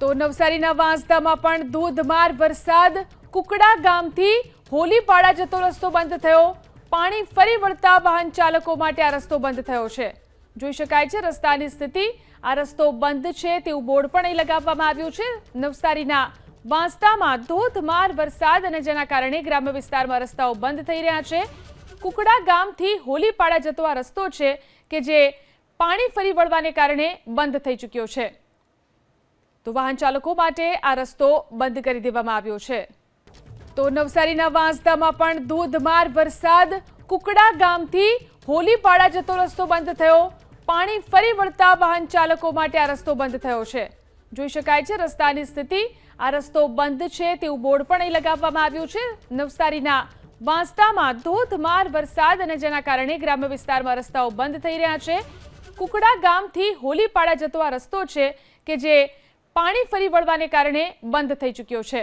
તો નવસારીના વાંસદામાં પણ ધોધમાર વરસાદ. કુકડા ગામથી હોલીપાડા જતો રસ્તો બંધ થયો. પાણી ફરી વળતા વાહન ચાલકો માટે આ રસ્તો બંધ થયો છે. જોઈ શકાય છે રસ્તાની સ્થિતિ. આ રસ્તો બંધ છે તેવું બોર્ડ પણ અહીં લગાવવામાં આવ્યું છે. નવસારીના વાંસદામાં ધોધમાર વરસાદ અને જેના કારણે ગ્રામ્ય વિસ્તારમાં રસ્તાઓ બંધ થઈ રહ્યા છે. કુકડા ગામથી હોલીપાડા જતો આ રસ્તો છે કે જે પાણી ફરી વળવાને કારણે બંધ થઈ ચૂક્યો છે. તો વાહન ચાલકો માટે આ રસ્તો બંધ કરી દેવામાં આવ્યો છે. તો નવસારીના વાંસદામાં પણ ધોધમાર વરસાદ. કુકડા ગામથી હોલીપાડા જતો રસ્તો બંધ થયો. પાણી ફરી વળતા વાહન ચાલકો માટે આ રસ્તો બંધ થયો છે. જોઈ શકાય છે રસ્તાની સ્થિતિ. આ રસ્તો બંધ છે તેવું બોર્ડ પણ અહીં લગાવવામાં આવ્યું છે. નવસારીના વાંસદામાં ધોધમાર વરસાદ અને જેના કારણે ગ્રામ્ય વિસ્તારમાં રસ્તાઓ બંધ થઈ રહ્યા છે. કુકડા ગામથી હોલીપાડા જતો આ રસ્તો છે કે જે પાણી ફરી વળવાને કારણે બંધ થઈ ચૂક્યો છે.